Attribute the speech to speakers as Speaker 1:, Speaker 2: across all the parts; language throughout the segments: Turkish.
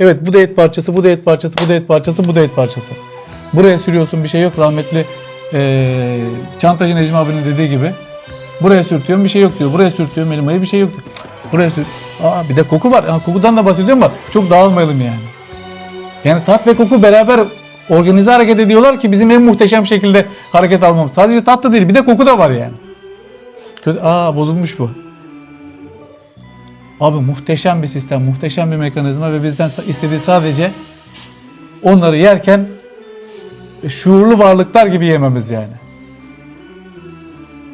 Speaker 1: Evet bu da et parçası, bu da et parçası, bu da et parçası, bu da et parçası. Buraya sürüyorsun bir şey yok. Rahmetli eee Çantacı Necmi abinin dediği gibi. Buraya sürtüyorum bir şey yok diyor. Buraya sürtüyorum elmayı bir şey yok diyor. Buraya sür. Aa bir de koku var. Ha, kokudan da bahsediyorum ama çok dağılmayalım yani. Yani tat ve koku beraber organize hareket ediyorlar ki bizim en muhteşem şekilde hareket almamız. Sadece tat da değil bir de koku da var yani. Kötü, aa bozulmuş bu. Abi muhteşem bir sistem, muhteşem bir mekanizma ve bizden istediği sadece onları yerken şuurlu varlıklar gibi yememiz yani.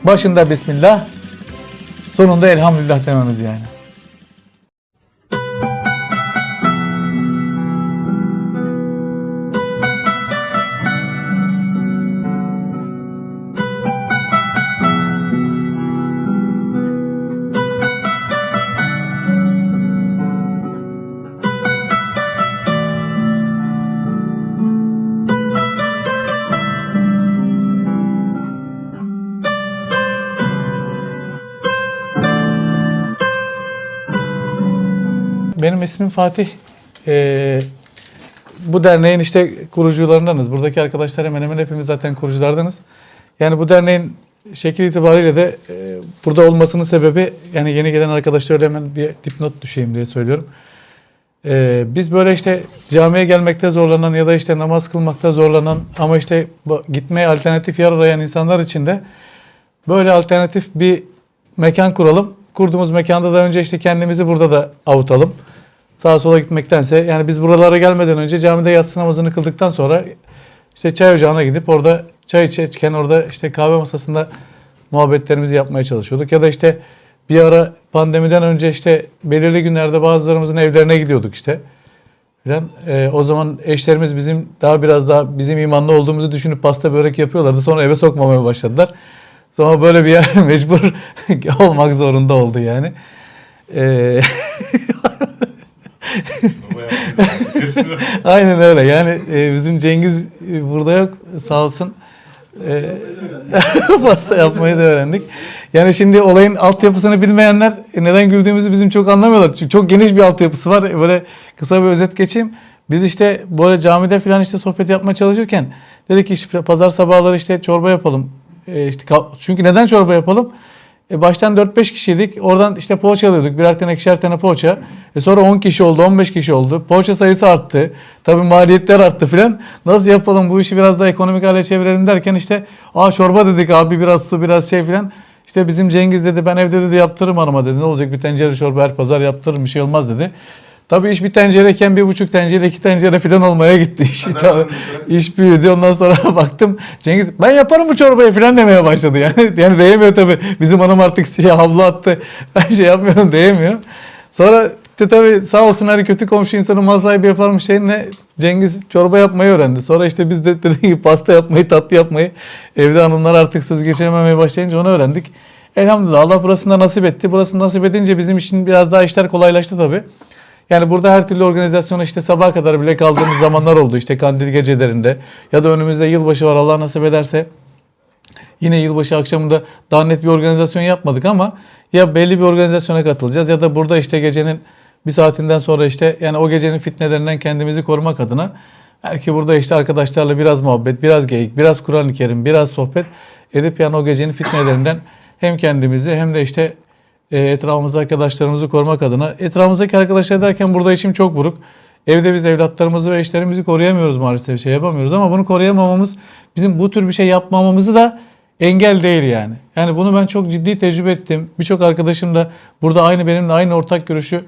Speaker 1: Başında Bismillah, sonunda Elhamdülillah dememiz yani. İsmim Fatih. Ee, bu derneğin işte kurucularındanız. Buradaki arkadaşlar hemen hemen hepimiz zaten kuruculardanız. Yani bu derneğin şekil itibariyle de e, burada olmasının sebebi yani yeni gelen arkadaşlara hemen bir dipnot düşeyim diye söylüyorum. Ee, biz böyle işte camiye gelmekte zorlanan ya da işte namaz kılmakta zorlanan ama işte gitmeye alternatif yer arayan insanlar için de böyle alternatif bir mekan kuralım. Kurduğumuz mekanda da önce işte kendimizi burada da avutalım. Sağa sola gitmektense yani biz buralara gelmeden önce camide yatsı namazını kıldıktan sonra işte çay ocağına gidip orada çay içerken orada işte kahve masasında muhabbetlerimizi yapmaya çalışıyorduk. Ya da işte bir ara pandemiden önce işte belirli günlerde bazılarımızın evlerine gidiyorduk işte. Falan. Ee, o zaman eşlerimiz bizim daha biraz daha bizim imanlı olduğumuzu düşünüp pasta börek yapıyorlardı. Sonra eve sokmamaya başladılar. Sonra böyle bir yer mecbur olmak zorunda oldu yani. Ee, Aynen öyle. Yani e, bizim Cengiz e, burada yok. Sağ olsun. E, pasta yapmayı da öğrendik. Yani şimdi olayın altyapısını bilmeyenler e, neden güldüğümüzü bizim çok anlamıyorlar. Çünkü çok geniş bir altyapısı var. Böyle kısa bir özet geçeyim. Biz işte böyle camide falan işte sohbet yapmaya çalışırken dedik ki işte pazar sabahları işte çorba yapalım. E, işte çünkü neden çorba yapalım? E baştan 4-5 kişiydik. Oradan işte poğaça alıyorduk. Birer tane ikişer tane poğaça. E sonra 10 kişi oldu, 15 kişi oldu. Poğaça sayısı arttı. Tabii maliyetler arttı filan. Nasıl yapalım bu işi biraz daha ekonomik hale çevirelim derken işte aa çorba dedik abi biraz su biraz şey filan. İşte bizim Cengiz dedi ben evde dedi yaptırırım hanıma dedi. Ne olacak bir tencere çorba her pazar yaptırırım bir şey olmaz dedi. Tabii iş bir tencereyken bir buçuk tencere iki tencere falan olmaya gitti iş. Tabii, iş büyüdü ondan sonra baktım Cengiz ben yaparım bu çorbayı falan demeye başladı yani. Yani diyemiyor tabii. Bizim hanım artık şey, havlu attı. Ben şey yapmıyorum diyemiyor. Sonra de tabii sağ olsun hani kötü komşu insanın mal sahibi yaparmış şeyinle Cengiz çorba yapmayı öğrendi. Sonra işte biz de dediğim gibi pasta yapmayı, tatlı yapmayı evde hanımlar artık söz geçirememeye başlayınca onu öğrendik. Elhamdülillah Allah burasını da nasip etti. Burasını nasip edince bizim için biraz daha işler kolaylaştı tabii. Yani burada her türlü organizasyona işte sabaha kadar bile kaldığımız zamanlar oldu. İşte kandil gecelerinde ya da önümüzde yılbaşı var Allah nasip ederse yine yılbaşı akşamında daha net bir organizasyon yapmadık ama ya belli bir organizasyona katılacağız ya da burada işte gecenin bir saatinden sonra işte yani o gecenin fitnelerinden kendimizi korumak adına belki burada işte arkadaşlarla biraz muhabbet, biraz geyik, biraz Kur'an-ı Kerim, biraz sohbet edip yani o gecenin fitnelerinden hem kendimizi hem de işte etrafımızda arkadaşlarımızı korumak adına. Etrafımızdaki arkadaşlar derken burada işim çok buruk. Evde biz evlatlarımızı ve eşlerimizi koruyamıyoruz maalesef şey yapamıyoruz ama bunu koruyamamamız bizim bu tür bir şey yapmamamızı da engel değil yani. Yani bunu ben çok ciddi tecrübe ettim. Birçok arkadaşım da burada aynı benimle aynı ortak görüşü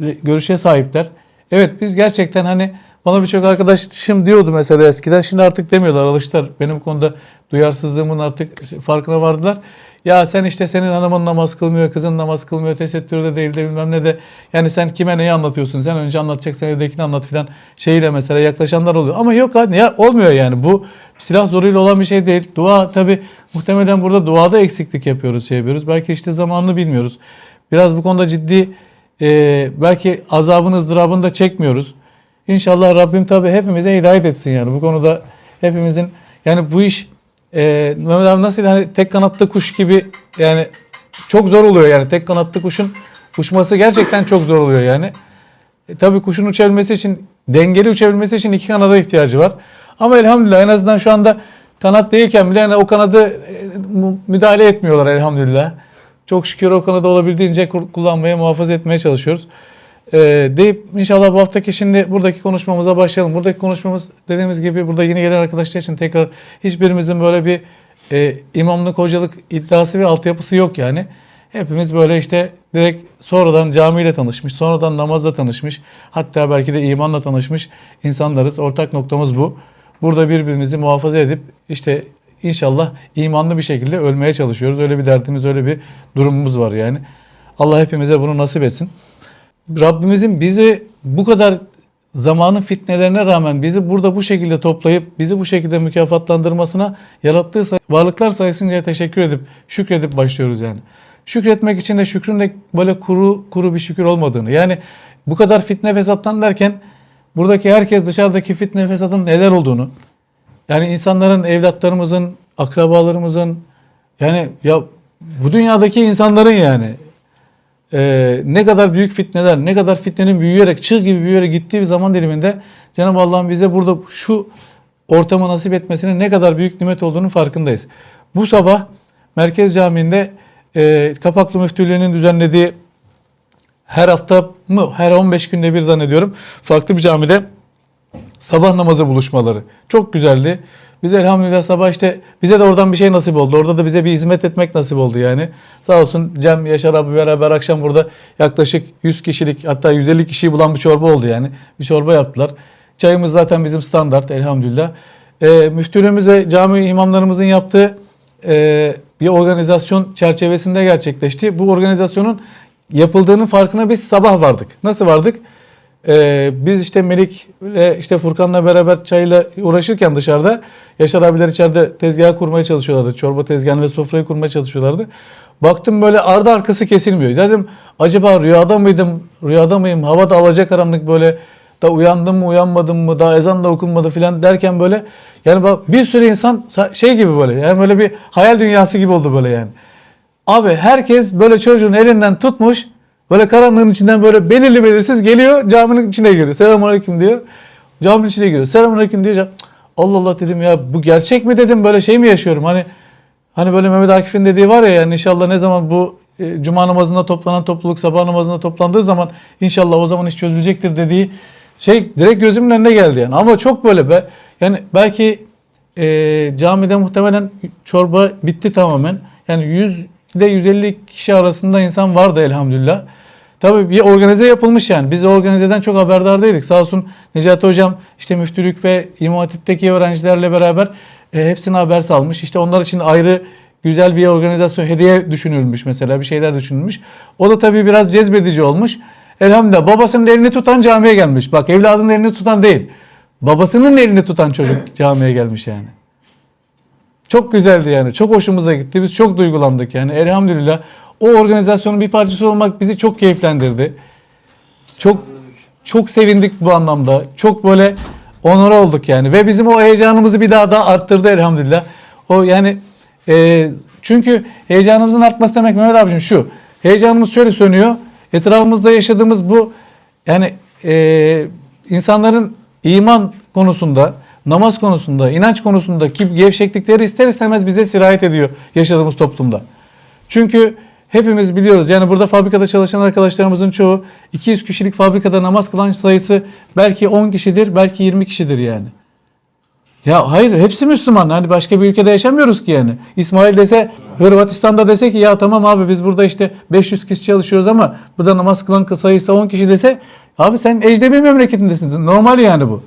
Speaker 1: görüşe sahipler. Evet biz gerçekten hani bana birçok arkadaşım diyordu mesela eskiden şimdi artık demiyorlar alıştılar. Benim konuda duyarsızlığımın artık farkına vardılar. Ya sen işte senin hanımın namaz kılmıyor, kızın namaz kılmıyor, tesettürde değil de bilmem ne de. Yani sen kime neyi anlatıyorsun? Sen önce anlatacaksın evdekini anlat filan şeyle mesela yaklaşanlar oluyor. Ama yok hadi ya olmuyor yani. Bu silah zoruyla olan bir şey değil. Dua tabi muhtemelen burada duada eksiklik yapıyoruz, şey yapıyoruz. Belki işte zamanını bilmiyoruz. Biraz bu konuda ciddi e, belki azabın ızdırabını da çekmiyoruz. İnşallah Rabbim tabi hepimize hidayet etsin yani. Bu konuda hepimizin yani bu iş e, Mehmet abi nasıl hani tek kanatlı kuş gibi yani çok zor oluyor yani tek kanatlı kuşun uçması gerçekten çok zor oluyor yani. E, tabii kuşun uçabilmesi için, dengeli uçabilmesi için iki kanada ihtiyacı var. Ama elhamdülillah en azından şu anda kanat değilken bile yani o kanadı e, müdahale etmiyorlar elhamdülillah. Çok şükür o kanadı olabildiğince kullanmaya, muhafaza etmeye çalışıyoruz. Ee, deyip inşallah bu haftaki şimdi buradaki konuşmamıza başlayalım. Buradaki konuşmamız dediğimiz gibi burada yeni gelen arkadaşlar için tekrar hiçbirimizin böyle bir e, imamlık, hocalık iddiası ve altyapısı yok yani. Hepimiz böyle işte direkt sonradan camiyle tanışmış, sonradan namazla tanışmış, hatta belki de imanla tanışmış insanlarız. Ortak noktamız bu. Burada birbirimizi muhafaza edip işte inşallah imanlı bir şekilde ölmeye çalışıyoruz. Öyle bir derdimiz, öyle bir durumumuz var yani. Allah hepimize bunu nasip etsin. Rabbimizin bizi bu kadar zamanın fitnelerine rağmen bizi burada bu şekilde toplayıp bizi bu şekilde mükafatlandırmasına yarattığı say- varlıklar sayısınca teşekkür edip şükredip başlıyoruz yani. Şükretmek için de şükrün de böyle kuru kuru bir şükür olmadığını yani bu kadar fitne fesattan derken buradaki herkes dışarıdaki fitne fesatın neler olduğunu yani insanların, evlatlarımızın, akrabalarımızın yani ya bu dünyadaki insanların yani e, ne kadar büyük fitneler, ne kadar fitnenin büyüyerek, çığ gibi büyüyerek gittiği bir zaman diliminde Cenab-ı Allah'ın bize burada şu ortamı nasip etmesinin ne kadar büyük nimet olduğunun farkındayız. Bu sabah Merkez Camii'nde e, Kapaklı Müftülüğü'nün düzenlediği her hafta mı, her 15 günde bir zannediyorum farklı bir camide sabah namazı buluşmaları. Çok güzeldi. Biz elhamdülillah sabah işte bize de oradan bir şey nasip oldu. Orada da bize bir hizmet etmek nasip oldu yani. Sağ olsun Cem Yaşar abi beraber akşam burada yaklaşık 100 kişilik hatta 150 kişiyi bulan bir çorba oldu yani. Bir çorba yaptılar. Çayımız zaten bizim standart elhamdülillah. Ee, müftülüğümüz ve cami imamlarımızın yaptığı e, bir organizasyon çerçevesinde gerçekleşti. Bu organizasyonun yapıldığının farkına biz sabah vardık. Nasıl vardık? Ee, biz işte Melik ile işte Furkan'la beraber çayla uğraşırken dışarıda Yaşar abiler içeride tezgah kurmaya çalışıyorlardı. Çorba tezgahını ve sofrayı kurmaya çalışıyorlardı. Baktım böyle ardı arkası kesilmiyor. Dedim acaba rüyada mıydım, rüyada mıyım, havada alacakaranlık böyle da uyandım mı uyanmadım mı daha ezan da okunmadı filan derken böyle yani bak bir sürü insan sa- şey gibi böyle yani böyle bir hayal dünyası gibi oldu böyle yani. Abi herkes böyle çocuğun elinden tutmuş böyle karanlığın içinden böyle belirli belirsiz geliyor caminin içine giriyor. Selamünaleyküm diyor. Caminin içine giriyor. Selamünaleyküm diyor. Cam- Allah Allah dedim ya bu gerçek mi dedim böyle şey mi yaşıyorum hani hani böyle Mehmet Akif'in dediği var ya yani inşallah ne zaman bu e, cuma namazında toplanan topluluk sabah namazında toplandığı zaman inşallah o zaman iş çözülecektir dediği şey direkt gözümün önüne geldi yani. Ama çok böyle be yani belki e, camide muhtemelen çorba bitti tamamen. Yani 100 ile 150 kişi arasında insan vardı elhamdülillah. Tabii bir organize yapılmış yani. Biz organizeden çok haberdar değildik. Sağ olsun Necati Hocam işte müftülük ve İmam Hatip'teki öğrencilerle beraber e, hepsine haber salmış. İşte onlar için ayrı güzel bir organizasyon, hediye düşünülmüş mesela bir şeyler düşünülmüş. O da tabii biraz cezbedici olmuş. Elhamdülillah babasının elini tutan camiye gelmiş. Bak evladının elini tutan değil. Babasının elini tutan çocuk camiye gelmiş yani. Çok güzeldi yani. Çok hoşumuza gitti. Biz çok duygulandık yani. Elhamdülillah o organizasyonun bir parçası olmak bizi çok keyiflendirdi. Çok çok sevindik bu anlamda. Çok böyle onur olduk yani. Ve bizim o heyecanımızı bir daha da arttırdı elhamdülillah. O yani e, çünkü heyecanımızın artması demek Mehmet abicim şu. Heyecanımız şöyle sönüyor. Etrafımızda yaşadığımız bu yani e, insanların iman konusunda, namaz konusunda, inanç konusundaki gevşeklikleri ister istemez bize sirayet ediyor yaşadığımız toplumda. Çünkü hepimiz biliyoruz yani burada fabrikada çalışan arkadaşlarımızın çoğu 200 kişilik fabrikada namaz kılan sayısı belki 10 kişidir, belki 20 kişidir yani. Ya hayır hepsi Müslüman. Hani başka bir ülkede yaşamıyoruz ki yani. İsmail dese Hırvatistan'da dese ki ya tamam abi biz burada işte 500 kişi çalışıyoruz ama burada namaz kılan sayısı 10 kişi dese abi sen ecnebi memleketindesin. Normal yani bu.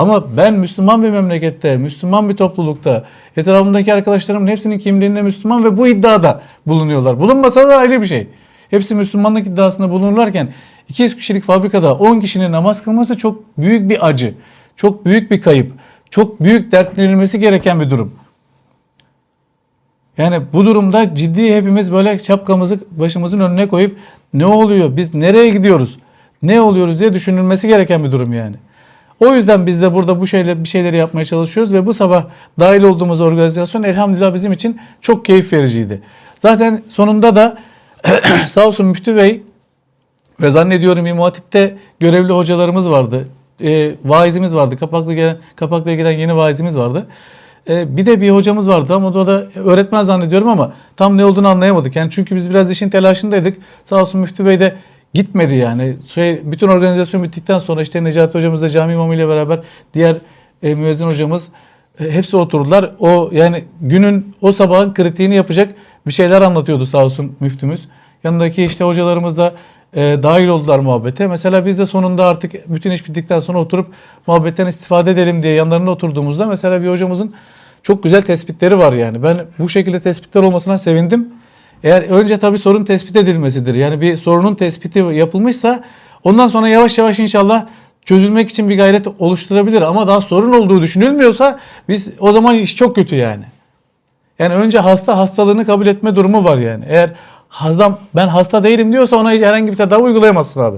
Speaker 1: Ama ben Müslüman bir memlekette, Müslüman bir toplulukta, etrafımdaki arkadaşlarımın hepsinin kimliğinde Müslüman ve bu iddiada bulunuyorlar. Bulunmasa da ayrı bir şey. Hepsi Müslümanlık iddiasında bulunurlarken 200 kişilik fabrikada 10 kişinin namaz kılması çok büyük bir acı. Çok büyük bir kayıp. Çok büyük dertlenilmesi gereken bir durum. Yani bu durumda ciddi hepimiz böyle şapkamızı başımızın önüne koyup ne oluyor? Biz nereye gidiyoruz? Ne oluyoruz diye düşünülmesi gereken bir durum yani. O yüzden biz de burada bu şeyler bir şeyleri yapmaya çalışıyoruz ve bu sabah dahil olduğumuz organizasyon elhamdülillah bizim için çok keyif vericiydi. Zaten sonunda da sağ olsun Müftü Bey Ve zannediyorum İmam Hatip'te görevli hocalarımız vardı. E, vaizimiz vardı. Kapaklı gelen, kapakla gelen yeni vaizimiz vardı. E, bir de bir hocamız vardı ama o da öğretmen zannediyorum ama tam ne olduğunu anlayamadık. Yani çünkü biz biraz işin telaşındaydık. Sağ olsun Müftü Bey de gitmedi yani. Şey, bütün organizasyon bittikten sonra işte Necati hocamız da cami imamı ile beraber diğer e, müezzin hocamız e, hepsi oturdular. O yani günün o sabahın kritiğini yapacak bir şeyler anlatıyordu sağ olsun müftümüz. Yanındaki işte hocalarımız da e, dahil oldular muhabbete. Mesela biz de sonunda artık bütün iş bittikten sonra oturup muhabbetten istifade edelim diye yanlarına oturduğumuzda mesela bir hocamızın çok güzel tespitleri var yani. Ben bu şekilde tespitler olmasına sevindim. Eğer önce tabii sorun tespit edilmesidir. Yani bir sorunun tespiti yapılmışsa ondan sonra yavaş yavaş inşallah çözülmek için bir gayret oluşturabilir. Ama daha sorun olduğu düşünülmüyorsa biz o zaman iş çok kötü yani. Yani önce hasta hastalığını kabul etme durumu var yani. Eğer adam ben hasta değilim diyorsa ona hiç herhangi bir tedavi uygulayamazsın abi.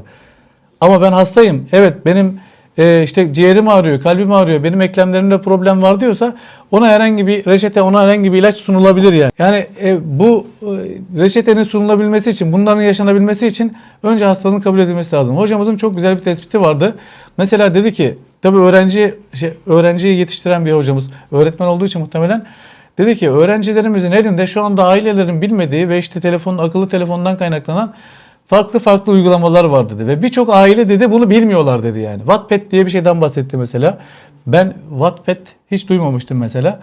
Speaker 1: Ama ben hastayım. Evet benim e, işte ciğerim ağrıyor, kalbim ağrıyor, benim eklemlerimde problem var diyorsa ona herhangi bir reçete, ona herhangi bir ilaç sunulabilir yani. Yani e, bu e, reçetenin sunulabilmesi için, bunların yaşanabilmesi için önce hastalığın kabul edilmesi lazım. Hocamızın çok güzel bir tespiti vardı. Mesela dedi ki, tabii öğrenci şey, öğrenciyi yetiştiren bir hocamız, öğretmen olduğu için muhtemelen Dedi ki öğrencilerimizin elinde şu anda ailelerin bilmediği ve işte telefonun akıllı telefondan kaynaklanan farklı farklı uygulamalar var dedi. Ve birçok aile dedi bunu bilmiyorlar dedi yani. Wattpad diye bir şeyden bahsetti mesela. Ben Wattpad hiç duymamıştım mesela.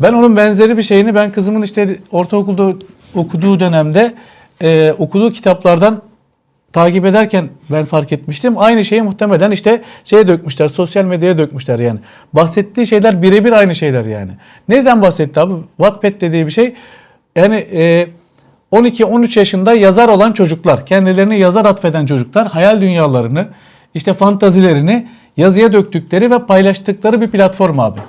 Speaker 1: Ben onun benzeri bir şeyini ben kızımın işte ortaokulda okuduğu dönemde e, okuduğu kitaplardan takip ederken ben fark etmiştim. Aynı şeyi muhtemelen işte şeye dökmüşler, sosyal medyaya dökmüşler yani. Bahsettiği şeyler birebir aynı şeyler yani. Neden bahsetti abi? Wattpad dediği bir şey yani e, 12-13 yaşında yazar olan çocuklar, kendilerini yazar atfeden çocuklar hayal dünyalarını, işte fantazilerini yazıya döktükleri ve paylaştıkları bir platform abi.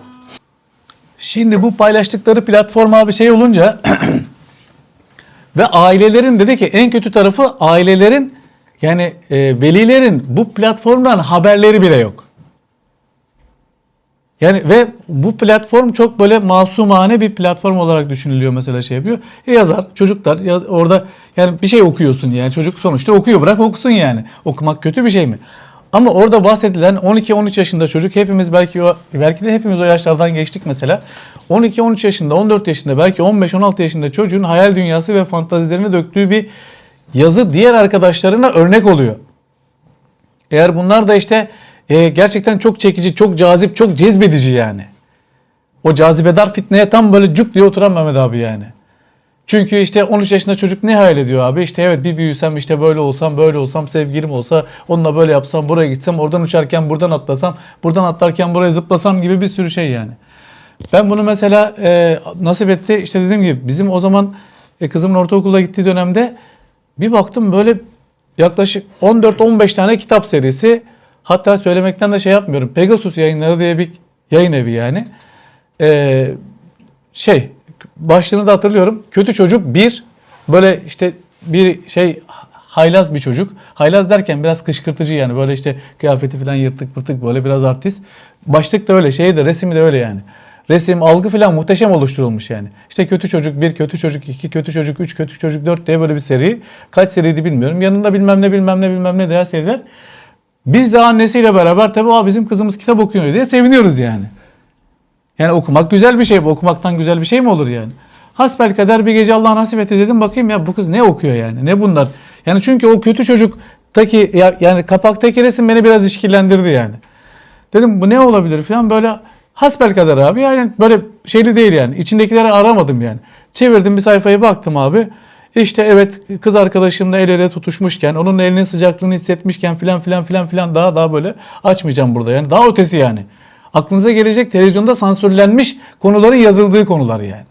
Speaker 1: Şimdi bu paylaştıkları platform abi şey olunca ve ailelerin dedi ki en kötü tarafı ailelerin yani e, velilerin bu platformdan haberleri bile yok. Yani ve bu platform çok böyle masumane bir platform olarak düşünülüyor mesela şey yapıyor. E yazar, çocuklar ya, orada yani bir şey okuyorsun yani çocuk sonuçta okuyor bırak okusun yani. Okumak kötü bir şey mi? Ama orada bahsedilen 12-13 yaşında çocuk hepimiz belki o belki de hepimiz o yaşlardan geçtik mesela. 12-13 yaşında, 14 yaşında, belki 15-16 yaşında çocuğun hayal dünyası ve fantazilerini döktüğü bir yazı diğer arkadaşlarına örnek oluyor. Eğer bunlar da işte e, gerçekten çok çekici, çok cazip, çok cezbedici yani. O cazibedar fitneye tam böyle cuk diye oturan Mehmet abi yani. Çünkü işte 13 yaşında çocuk ne hayal ediyor abi? İşte evet bir büyüsem işte böyle olsam, böyle olsam, sevgilim olsa, onunla böyle yapsam, buraya gitsem, oradan uçarken buradan atlasam, buradan atlarken buraya zıplasam gibi bir sürü şey yani. Ben bunu mesela e, nasip etti işte dediğim gibi bizim o zaman e, kızımın ortaokula gittiği dönemde bir baktım böyle yaklaşık 14-15 tane kitap serisi hatta söylemekten de şey yapmıyorum. Pegasus yayınları diye bir yayın evi yani. Ee, şey başlığını da hatırlıyorum. Kötü çocuk bir böyle işte bir şey haylaz bir çocuk. Haylaz derken biraz kışkırtıcı yani böyle işte kıyafeti falan yırtık pırtık böyle biraz artist. Başlık da öyle şey de resmi de öyle yani. Resim, algı falan muhteşem oluşturulmuş yani. İşte kötü çocuk 1, kötü çocuk 2, kötü çocuk 3, kötü çocuk 4 diye böyle bir seri. Kaç seriydi bilmiyorum. Yanında bilmem ne bilmem ne bilmem ne diye seriler. Biz de annesiyle beraber tabii Aa, bizim kızımız kitap okuyor diye seviniyoruz yani. Yani okumak güzel bir şey. Bu okumaktan güzel bir şey mi olur yani? Hasbelkader bir gece Allah nasip etti dedim bakayım ya bu kız ne okuyor yani? Ne bunlar? Yani çünkü o kötü çocuktaki ya, yani kapaktaki resim beni biraz işkillendirdi yani. Dedim bu ne olabilir falan böyle hasbelkader abi yani böyle şeyli değil yani. İçindekileri aramadım yani. Çevirdim bir sayfayı baktım abi. İşte evet kız arkadaşımla el ele tutuşmuşken, onun elinin sıcaklığını hissetmişken filan filan filan filan daha daha böyle açmayacağım burada yani. Daha ötesi yani. Aklınıza gelecek televizyonda sansürlenmiş konuların yazıldığı konular yani.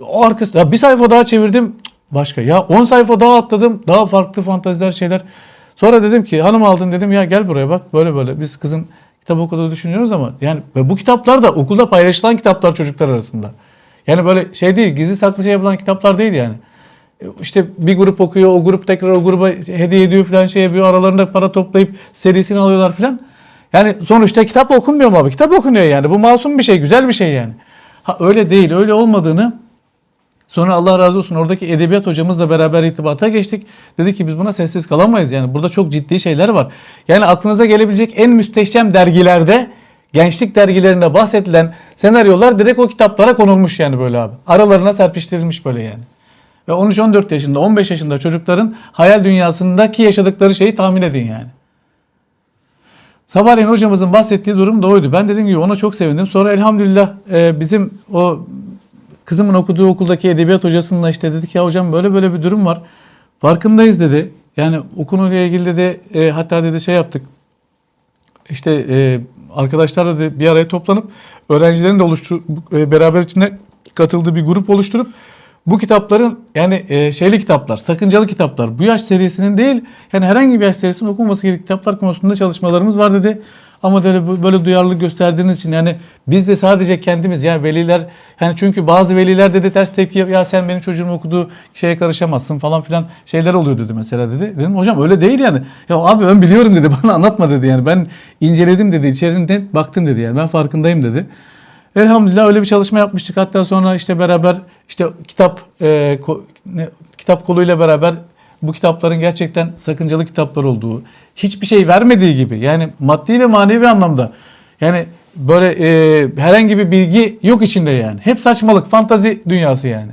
Speaker 1: O arkası ya bir sayfa daha çevirdim başka. Ya 10 sayfa daha atladım. Daha farklı fantaziler şeyler. Sonra dedim ki hanım aldın dedim ya gel buraya bak böyle böyle biz kızın kitap okuduğunu düşünüyoruz ama yani ve bu kitaplar da okulda paylaşılan kitaplar çocuklar arasında. Yani böyle şey değil gizli saklı şey yapılan kitaplar değil yani. E, İşte bir grup okuyor, o grup tekrar o gruba hediye ediyor falan şey yapıyor. Aralarında para toplayıp serisini alıyorlar falan. Yani sonuçta kitap okunmuyor mu abi? Kitap okunuyor yani. Bu masum bir şey, güzel bir şey yani. Ha öyle değil, öyle olmadığını Sonra Allah razı olsun oradaki edebiyat hocamızla beraber irtibata geçtik. Dedi ki biz buna sessiz kalamayız yani burada çok ciddi şeyler var. Yani aklınıza gelebilecek en müsteşem dergilerde gençlik dergilerinde bahsedilen senaryolar direkt o kitaplara konulmuş yani böyle abi. Aralarına serpiştirilmiş böyle yani. Ve 13-14 yaşında 15 yaşında çocukların hayal dünyasındaki yaşadıkları şeyi tahmin edin yani. Sabahleyin hocamızın bahsettiği durum da oydu. Ben dediğim gibi ona çok sevindim. Sonra elhamdülillah e, bizim o kızımın okuduğu okuldaki edebiyat hocasıyla işte dedik ya hocam böyle böyle bir durum var. Farkındayız dedi. Yani o konuyla ilgili dedi e, hatta dedi şey yaptık. İşte e, arkadaşlarla da bir araya toplanıp öğrencilerin de oluştur e, beraber içinde katıldığı bir grup oluşturup bu kitapların yani e, şeyli kitaplar, sakıncalı kitaplar, bu yaş serisinin değil yani herhangi bir yaş serisinin okunması gerektiği kitaplar konusunda çalışmalarımız var dedi. Ama böyle böyle duyarlılık gösterdiğiniz için yani biz de sadece kendimiz yani veliler yani çünkü bazı veliler dedi ters tepki ya sen benim çocuğumun okuduğu şeye karışamazsın falan filan şeyler oluyor dedi mesela dedi. Dedim hocam öyle değil yani. Ya abi ben biliyorum dedi bana anlatma dedi yani ben inceledim dedi içeriğine baktım dedi yani ben farkındayım dedi. Elhamdülillah öyle bir çalışma yapmıştık. Hatta sonra işte beraber işte kitap e, ko- ne- kitap koluyla beraber bu kitapların gerçekten sakıncalı kitaplar olduğu, hiçbir şey vermediği gibi yani maddi ve manevi anlamda yani böyle e, herhangi bir bilgi yok içinde yani. Hep saçmalık, fantazi dünyası yani.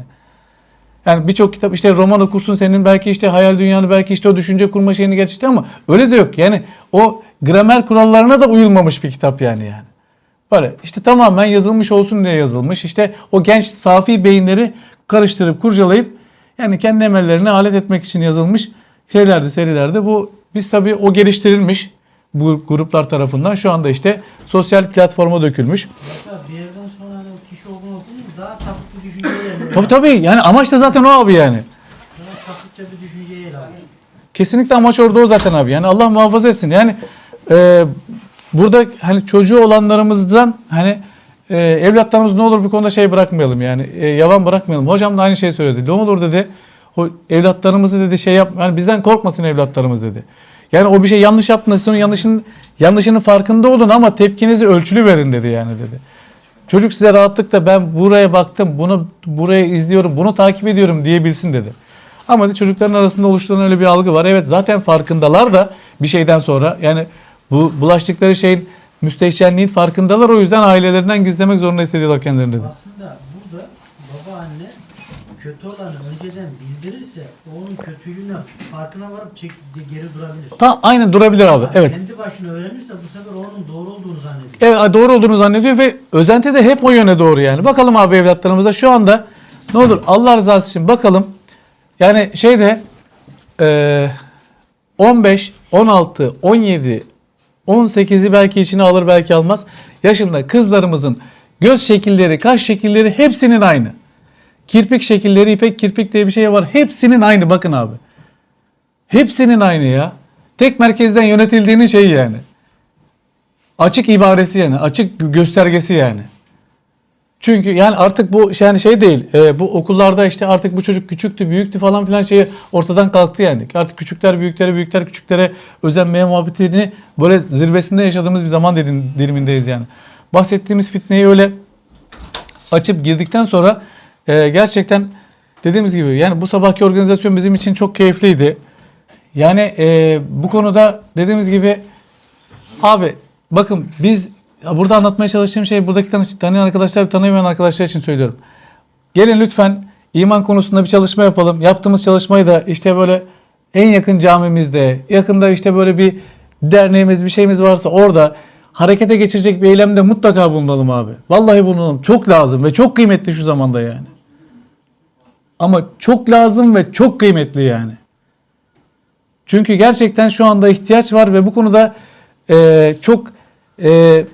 Speaker 1: Yani birçok kitap işte roman okursun senin belki işte hayal dünyanı belki işte o düşünce kurma şeyini geçti ama öyle de yok. Yani o gramer kurallarına da uyulmamış bir kitap yani yani. Böyle işte tamamen yazılmış olsun diye yazılmış. İşte o genç safi beyinleri karıştırıp kurcalayıp yani kendi emellerine alet etmek için yazılmış şeylerdi, serilerde. Bu biz tabii o geliştirilmiş bu gruplar tarafından şu anda işte sosyal platforma dökülmüş.
Speaker 2: Hatta bir yerden sonra hani o kişi olduğunu okudun daha sapık bir düşünceye yer
Speaker 1: Tabii tabii yani amaç da zaten o abi yani.
Speaker 2: Daha sapıkça bir alıyor.
Speaker 1: Kesinlikle amaç orada o zaten abi. Yani Allah muhafaza etsin. Yani e, burada hani çocuğu olanlarımızdan hani e, evlatlarımız ne olur bir konuda şey bırakmayalım yani e, yavan bırakmayalım. Hocam da aynı şeyi söyledi. Ne olur dedi. O evlatlarımızı dedi şey yap yani bizden korkmasın evlatlarımız dedi. Yani o bir şey yanlış yaptığında siz onun yanlışın yanlışının farkında olun ama tepkinizi ölçülü verin dedi yani dedi. Çocuk size rahatlıkla ben buraya baktım, bunu buraya izliyorum, bunu takip ediyorum diyebilsin dedi. Ama de çocukların arasında oluşturan öyle bir algı var. Evet zaten farkındalar da bir şeyden sonra yani bu bulaştıkları şeyin müstehcenliğin farkındalar. O yüzden ailelerinden gizlemek zorunda hissediyorlar kendilerini dedi.
Speaker 2: Aslında burada baba anne kötü olanı önceden bildirirse o onun kötülüğüne farkına varıp çek, geri durabilir.
Speaker 1: Tam aynen durabilir abi.
Speaker 2: Ama
Speaker 1: Evet.
Speaker 2: Kendi başına öğrenirse bu sefer onun doğru olduğunu zannediyor.
Speaker 1: Evet doğru olduğunu zannediyor ve özenti de hep o yöne doğru yani. Bakalım abi evlatlarımıza şu anda ne olur Allah rızası için bakalım. Yani şeyde eee 15, 16, 17, 18'i belki içine alır belki almaz. Yaşında kızlarımızın göz şekilleri, kaş şekilleri hepsinin aynı. Kirpik şekilleri, ipek kirpik diye bir şey var. Hepsinin aynı bakın abi. Hepsinin aynı ya. Tek merkezden yönetildiğinin şeyi yani. Açık ibaresi yani, açık göstergesi yani. Çünkü yani artık bu yani şey değil. e, bu okullarda işte artık bu çocuk küçüktü, büyüktü falan filan şey ortadan kalktı yani. Artık küçükler büyüklere, büyükler küçüklere özenmeye muhabbetini böyle zirvesinde yaşadığımız bir zaman dilim- dilimindeyiz yani. Bahsettiğimiz fitneyi öyle açıp girdikten sonra e, gerçekten dediğimiz gibi yani bu sabahki organizasyon bizim için çok keyifliydi. Yani e, bu konuda dediğimiz gibi Abi bakın biz burada anlatmaya çalıştığım şey buradaki tanış, tanıyan arkadaşlar tanımayan arkadaşlar için söylüyorum. Gelin lütfen iman konusunda bir çalışma yapalım. Yaptığımız çalışmayı da işte böyle en yakın camimizde, yakında işte böyle bir derneğimiz, bir şeyimiz varsa orada harekete geçirecek bir eylemde mutlaka bulunalım abi. Vallahi bulunalım. Çok lazım ve çok kıymetli şu zamanda yani. Ama çok lazım ve çok kıymetli yani. Çünkü gerçekten şu anda ihtiyaç var ve bu konuda e, çok e,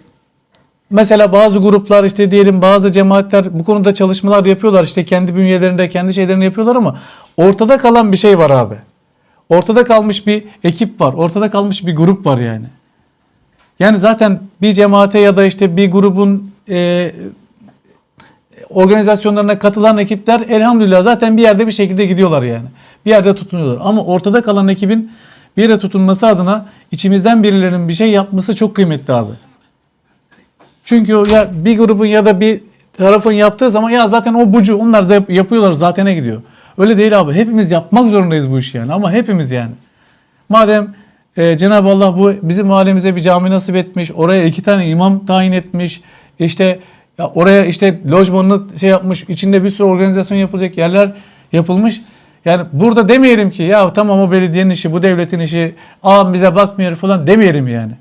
Speaker 1: mesela bazı gruplar işte diyelim bazı cemaatler bu konuda çalışmalar yapıyorlar işte kendi bünyelerinde kendi şeylerini yapıyorlar ama ortada kalan bir şey var abi. Ortada kalmış bir ekip var. Ortada kalmış bir grup var yani. Yani zaten bir cemaate ya da işte bir grubun e, organizasyonlarına katılan ekipler elhamdülillah zaten bir yerde bir şekilde gidiyorlar yani. Bir yerde tutunuyorlar. Ama ortada kalan ekibin bir yere tutunması adına içimizden birilerinin bir şey yapması çok kıymetli abi. Çünkü ya bir grubun ya da bir tarafın yaptığı zaman ya zaten o bucu onlar yapıyorlar zatene gidiyor. Öyle değil abi. Hepimiz yapmak zorundayız bu işi yani ama hepimiz yani. Madem e, Cenab-ı Allah bu bizim mahallemize bir cami nasip etmiş, oraya iki tane imam tayin etmiş, işte ya oraya işte lojmanını şey yapmış, içinde bir sürü organizasyon yapılacak yerler yapılmış. Yani burada demeyelim ki ya tamam o belediyenin işi, bu devletin işi, ağam bize bakmıyor falan demeyelim yani.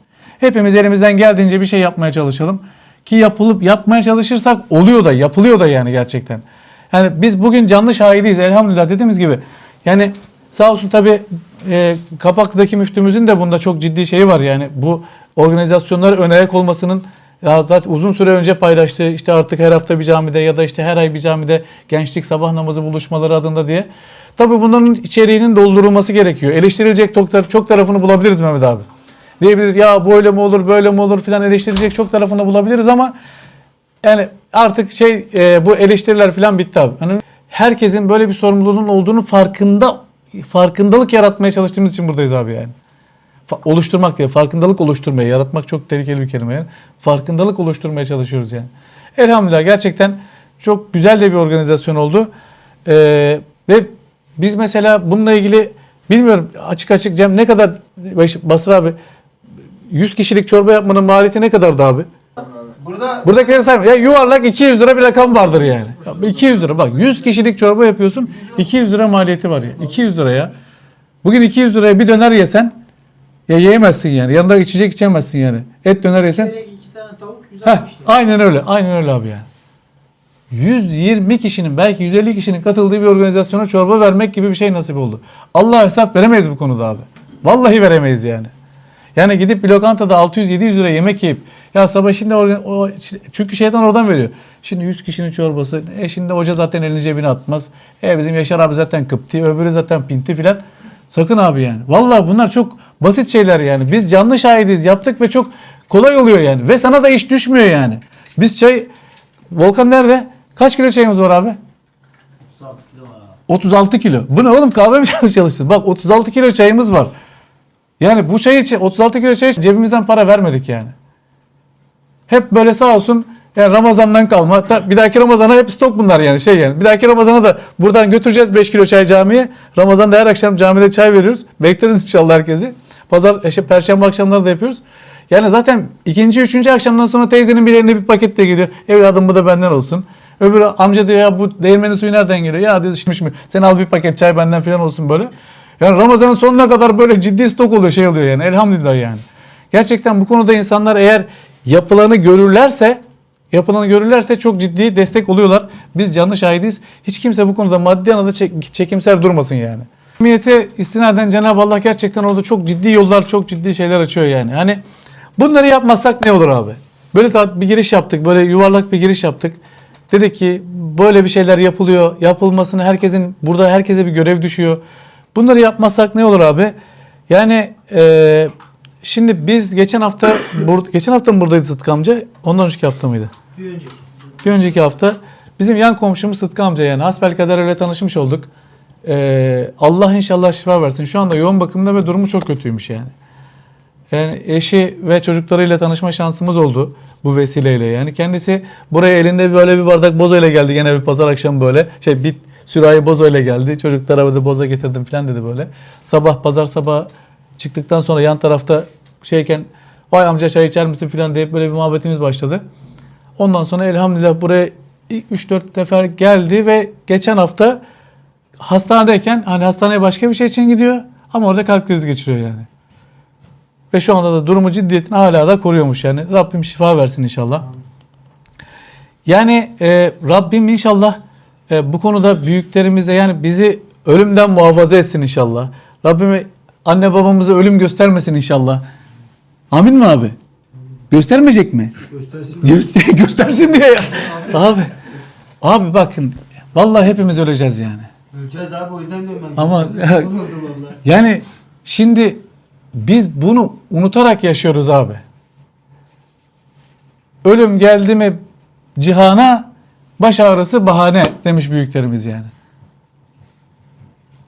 Speaker 1: Hepimiz elimizden geldiğince bir şey yapmaya çalışalım. Ki yapılıp yapmaya çalışırsak oluyor da yapılıyor da yani gerçekten. Yani biz bugün canlı şahidiyiz elhamdülillah dediğimiz gibi. Yani sağ olsun tabi Kapak'taki müftümüzün de bunda çok ciddi şeyi var yani. Bu organizasyonlara ön ayak olmasının ya zaten uzun süre önce paylaştığı işte artık her hafta bir camide ya da işte her ay bir camide gençlik sabah namazı buluşmaları adında diye. Tabi bunların içeriğinin doldurulması gerekiyor. Eleştirilecek çok tarafını bulabiliriz Mehmet abi. Diyebiliriz ya böyle mi olur böyle mi olur filan eleştirilecek çok tarafını bulabiliriz ama yani artık şey e, bu eleştiriler falan bitti abi. Hani herkesin böyle bir sorumluluğunun olduğunu farkında farkındalık yaratmaya çalıştığımız için buradayız abi yani. Fa- oluşturmak diye farkındalık oluşturmaya yaratmak çok tehlikeli bir kelime yani. Farkındalık oluşturmaya çalışıyoruz yani. Elhamdülillah gerçekten çok güzel de bir organizasyon oldu. Ee, ve biz mesela bununla ilgili bilmiyorum açık açık Cem ne kadar Basra abi 100 kişilik çorba yapmanın maliyeti ne kadardı abi?
Speaker 3: Burada
Speaker 1: Buradakileri sayma. Ya yuvarlak 200 lira bir rakam vardır yani. Ya 200 lira bak 100 kişilik çorba yapıyorsun 200 lira maliyeti var ya. 200 lira ya. Bugün 200 liraya bir döner yesen ya yiyemezsin yani. Yanında içecek içemezsin yani. Et döner yesen.
Speaker 2: Direkt iki tane tavuk
Speaker 1: Heh,
Speaker 2: 160 lira.
Speaker 1: aynen öyle. Aynen öyle abi yani. 120 kişinin belki 150 kişinin katıldığı bir organizasyona çorba vermek gibi bir şey nasip oldu. Allah hesap veremeyiz bu konuda abi. Vallahi veremeyiz yani. Yani gidip bir lokantada 600-700 lira yemek yiyip ya sabah şimdi o, çünkü şeytan oradan veriyor. Şimdi 100 kişinin çorbası. E şimdi hoca zaten elini cebine atmaz. E bizim Yaşar abi zaten kıpti. Öbürü zaten pinti filan. Sakın abi yani. Vallahi bunlar çok basit şeyler yani. Biz canlı şahidiz yaptık ve çok kolay oluyor yani. Ve sana da iş düşmüyor yani. Biz çay... Volkan nerede? Kaç kilo çayımız var abi?
Speaker 2: 36 kilo var abi.
Speaker 1: 36 kilo. Bu ne oğlum kahve mi çalış- çalıştın? Bak 36 kilo çayımız var. Yani bu çay için 36 kilo çay için cebimizden para vermedik yani. Hep böyle sağ olsun yani Ramazan'dan kalma. Ta- Bir dahaki Ramazan'a hep stok bunlar yani şey yani. Bir dahaki Ramazan'a da buradan götüreceğiz 5 kilo çay camiye. Ramazan'da her akşam camide çay veriyoruz. Bekleriz inşallah herkesi. Pazar, işte, perşembe akşamları da yapıyoruz. Yani zaten ikinci, üçüncü akşamdan sonra teyzenin bir elinde bir paket de geliyor. Evladım bu da benden olsun. Öbürü amca diyor ya bu değirmenin suyu nereden geliyor? Ya diyor içmiş mi? Sen al bir paket çay benden falan olsun böyle. Yani Ramazan'ın sonuna kadar böyle ciddi stok oluyor şey oluyor yani elhamdülillah yani. Gerçekten bu konuda insanlar eğer yapılanı görürlerse yapılanı görürlerse çok ciddi destek oluyorlar. Biz canlı şahidiz. Hiç kimse bu konuda maddi anlamda çek- çekimser durmasın yani. Cemiyete istinaden Cenab-ı Allah gerçekten orada çok ciddi yollar, çok ciddi şeyler açıyor yani. Hani bunları yapmazsak ne olur abi? Böyle bir giriş yaptık, böyle yuvarlak bir giriş yaptık. Dedik ki böyle bir şeyler yapılıyor. Yapılmasını herkesin, burada herkese bir görev düşüyor. Bunları yapmazsak ne olur abi? Yani eee, şimdi biz geçen hafta, bur- geçen hafta mı buradaydı Sıtkı amca? Ondan önceki hafta mıydı?
Speaker 2: Bir önceki.
Speaker 1: Bir önceki hafta bizim yan komşumuz Sıtkı amca yani hasbelkader öyle tanışmış olduk. Ee, Allah inşallah şifa versin. Şu anda yoğun bakımda ve durumu çok kötüymüş yani. Yani eşi ve çocuklarıyla tanışma şansımız oldu bu vesileyle. Yani kendisi buraya elinde böyle bir bardak boza ile geldi. Gene bir pazar akşamı böyle. Şey bir sürahi boza ile geldi. Çocuklara da boza getirdim falan dedi böyle. Sabah pazar sabah çıktıktan sonra yan tarafta şeyken vay amca çay içer misin falan deyip böyle bir muhabbetimiz başladı. Ondan sonra elhamdülillah buraya 3-4 defa geldi ve geçen hafta hastanedeyken hani hastaneye başka bir şey için gidiyor ama orada kalp krizi geçiriyor yani. Ve şu anda da durumu ciddiyetini hala da koruyormuş yani. Rabbim şifa versin inşallah. Yani e, Rabbim inşallah e, bu konuda büyüklerimize yani bizi ölümden muhafaza etsin inşallah. Rabbim anne babamıza ölüm göstermesin inşallah. Amin mi abi? Göstermeyecek mi?
Speaker 2: Göstersin.
Speaker 1: Göster göstersin diye ya. Abi. Abi bakın. Vallahi hepimiz öleceğiz yani.
Speaker 2: Öleceğiz abi o yüzden diyorum ben.
Speaker 1: Ama-. Yani şimdi biz bunu unutarak yaşıyoruz abi. Ölüm geldi mi cihana baş ağrısı bahane demiş büyüklerimiz yani.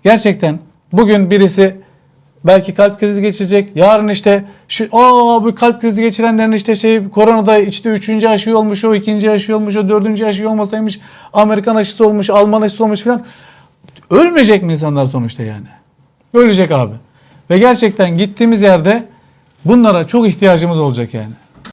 Speaker 1: Gerçekten bugün birisi belki kalp krizi geçirecek. Yarın işte şu aa bu kalp krizi geçirenlerin işte şey koronada işte üçüncü aşı olmuş, o ikinci aşı olmuş, o dördüncü aşı olmasaymış, Amerikan aşısı olmuş, Alman aşısı olmuş falan. Ölmeyecek mi insanlar sonuçta yani? Ölecek abi. Ve gerçekten gittiğimiz yerde bunlara çok ihtiyacımız olacak yani.